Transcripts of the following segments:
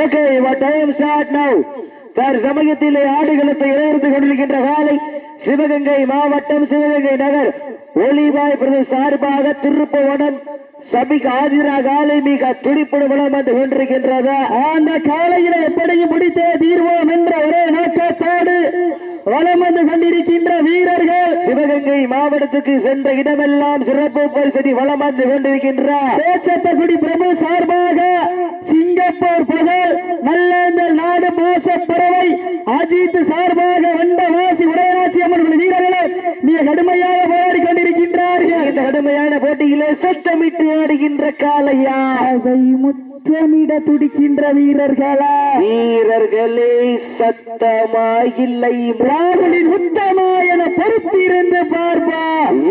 Okay time start now sir ஆடுகளத்தை இடையிருந்து கொண்டிருக்கின்ற காலை சிவகங்கை மாவட்டம் சிவகங்கை நகர் ஒளிபாய் பிரதேச சார்பாக திருப்பவனம் சபிக்கு ஆதிரா காலை மிக துடிப்புடன் வளம் வந்து கொண்டிருக்கின்றது அந்த காலையில எப்படியும் முடித்தே தீர்வோம் என்ற ஒரே நோக்கத்தோடு வளம் வந்து கொண்டிருக்கின்ற வீரர்கள் சிவகங்கை மாவட்டத்துக்கு சென்ற இடமெல்லாம் சிறப்பு பரிசடி வளம் வந்து கொண்டிருக்கின்ற பேச்சத்தகுடி பிரபு சார்பாக சிங்கப்பூர் புகழ் நல்லேந்தல் நாடு மோச பறவை அஜித் சார்பாக வந்த வாசி உடையாட்சி அம்மன் வீரர்களே மிக கடுமையாக போராடி கொண்டிருக்கின்றார்கள். இந்த கடுமையான போட்டியிலே சத்தமிட்டு ஆடுகின்ற காலையா அதை முத்தமிட துடிக்கின்ற வீரர்களா. வீரர்களே சத்தமா இல்லை. ராகுலின் உத்தமா என பொறுத்திருந்து பார்ப்பா.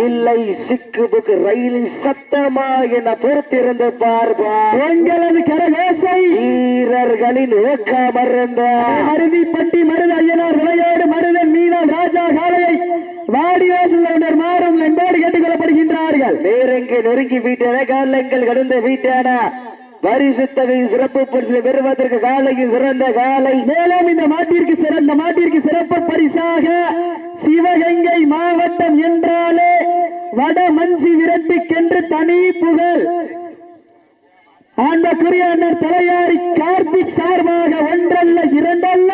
இல்லை சிக்கு புக்கு ரயிலில் சத்தமா என பொறுத்திருந்து பார்ப்பா. எங்களது கரகோசை. வீரர்களின் ஊக்கமர்ந்த அருவிப்பட்டி மருத ஐயனார் விளையாடு மருதன் மீனால் ராஜா காலையை வாடிவாசல் மாறும் என்போடு கேட்டுக் கொள்ளப்படுகின்றார்கள். நேரங்க நெருங்கி வீட்டான காலங்கள் கடந்த வீட்டான. பரிசு தொகை சிறப்பு பரிசு பெறுவதற்கு காலைக்கு சிறந்த காலை மேலும் இந்த மாட்டிற்கு சிறந்த மாட்டிற்கு சிறப்பு பரிசாக சிவகங்கை மாவட்டம் என்றாலே வட மஞ்சி விரட்டுக்கென்று தனி புகழ். ஆண்டக்குரிய அண்ணர் தலையாரி கார்த்திக் சார்பாக ஒன்றல்ல இரண்டல்ல.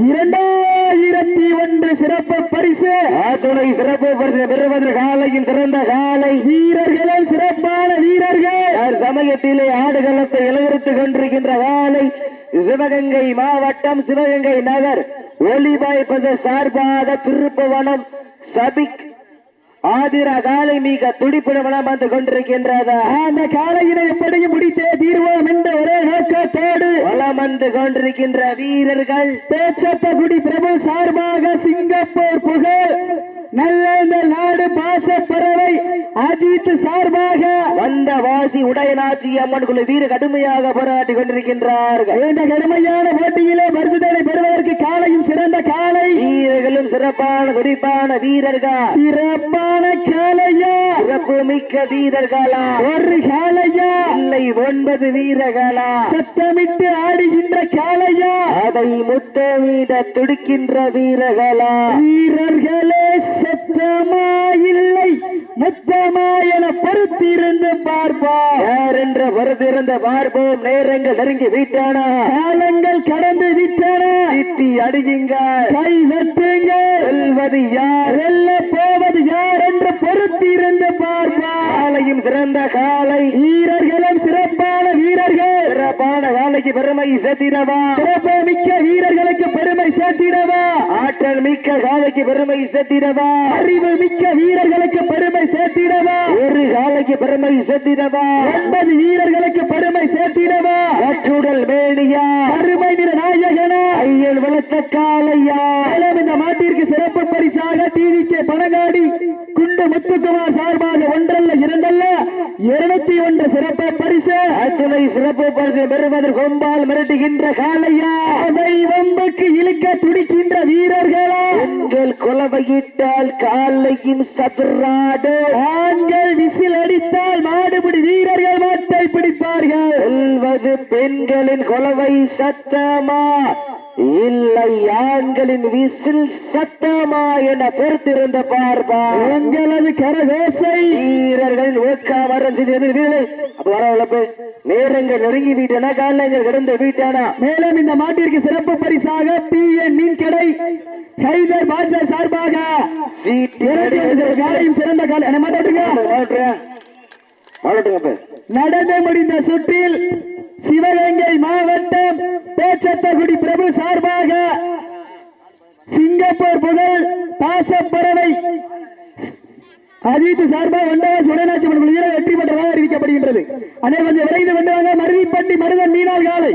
இரண்டாயிரத்தி ஒன்று சிறப்பு பரிசு. துணை சிறப்பு பரிசு பெறுவதற்கு காலையில் சிறந்த காலை. வீரர்களும் சிறப்பான வீரர்கள். சமயத்திலே ஆடுகளத்தை இலவரித்துக் கொண்டிருக்கின்ற காலை. சிவகங்கை மாவட்டம் சிவகங்கை நகர். ஒலிபாய் பிரதேச சார்பாக திருப்பவனம் சபிக் ஆதிர காலை மிக துடிப்புடன் வந்து கொண்டிருக்கின்றது. அந்த காலையினை எப்படியும் முடித்தே தீர்வோம் என்ற ஒரே நோக்கத்தோடு வளம் வந்து கொண்டிருக்கின்ற வீரர்கள். பேச்சப்பகுடி பிரபு சார்பாக சிங்கப்பூர் புகழ். நல்ல நாடு பாச அஜித் சார்பாக வந்த வாசி உடையநாச்சி அம்மன் குழு வீர கடுமையாக போராடி கொண்டிருக்கின்றார்கள். இந்த கடுமையான போட்டியிலே பரிசுதனை பெறுவதற்கு காலையும் சிறந்த காலை. வீரர்களும் சிறப்பான துடிப்பான வீரர்கள். சிறப்பான காலையா? சிறப்பு மிக்க வீரர்களா? ஒரு காலையா? இல்லை ஒன்பது வீரர்களா? சத்தமிட்டு ஆடுகின்ற காலையா? அதை முத்தமிட துடிக்கின்ற வீரர்களா? வீரர்களே சத்தமா இல்லை. முத்தமா என பொறுத்திருந்து பார்ப்பா யார் என்ற பொறுத்திருந்து பார்ப்போம். நேரங்கள் நெருங்கி விட்டன. காலங்கள் கடந்து விட்டன. திட்டி அடியுங்கள் கை வெட்டுங்கள் வெல்வது யார்? வெல்ல போவது யார் என்று பொறுத்திருந்து பார்ப்பா காலையும் சிறந்த காலை வீரர்களும் சிறப்பான வீரர்கள். சிறப்பான காலைக்கு பெருமை சேர்த்திடவா? சிறப்பு மிக்க வீரர்களுக்கு பெருமை சேர்த்திடவா? ஆற்றல் மிக்க காலைக்கு பெருமை சேர்த்திடவா? அறிவு மிக்க வீரர்களுக்கு பெருமை சேர்த்திடவா? ஒரு காலைக்கு பெருமை சேர்த்திடவா? ஒன்பது வீரர்களுக்கு பெருமை சேர்த்து அச்சுடல் மேனியா அருமை நிற நாயகனா ஐயல் வளர்த்த காலையா மேலும் இந்த மாட்டிற்கு சிறப்பு பரிசாக பணங்காடி குண்டு முத்துக்குமார் சார்பாக ஒன்றல்ல இரண்டல்ல இருநூத்தி ஒன்று சிறப்பு பரிசு. அத்துணை சிறப்பு பரிசு பெறுவதற்கு கொம்பால் மிரட்டுகின்ற காலையா அதை வம்புக்கு இழுக்க துடிக்கின்ற வீரர்களா. பெண்கள் குலவையிட்டால் காலையும் சதுராடு. ஆண்கள் விசில் அடித்தால் மாடுபிடி வீரர்கள் மாட்டை பிடிப்பார்கள். செல்வது பெண்களின் குலவை சத்தமா? இல்லை ஆண்களின் விசில் சத்தமா என பொறுத்திருந்த பார்ப்பா. எங்களது கரகோசை. வீரர்களின் வரவழைப்பு நேரங்கள் நெருங்கி வீட்டானா காலங்கள் கிடந்த வீட்டானா. மேலும் இந்த மாட்டிற்கு சிறப்பு பரிசாக பி என் மீன் கடை ஹைதர் பாஜா சார்பாக சிறந்த காலை என்ன மாட்டாட்டுங்க நடந்து முடிந்த சுற்றில் பேச்சத்தகுடி பிரபு சார்பாக சிங்கப்பூர் புகழ் பாசப்பறவை அஜித் சார்பாக ஒன்றாவது சுடனாட்சி மன்ற வெற்றி பெற்றதாக அறிவிக்கப்படுகின்றது. அதே கொஞ்சம் விரைந்து வந்தவாங்க மருதிப்பட்டி மருதன் மீனால் காலை.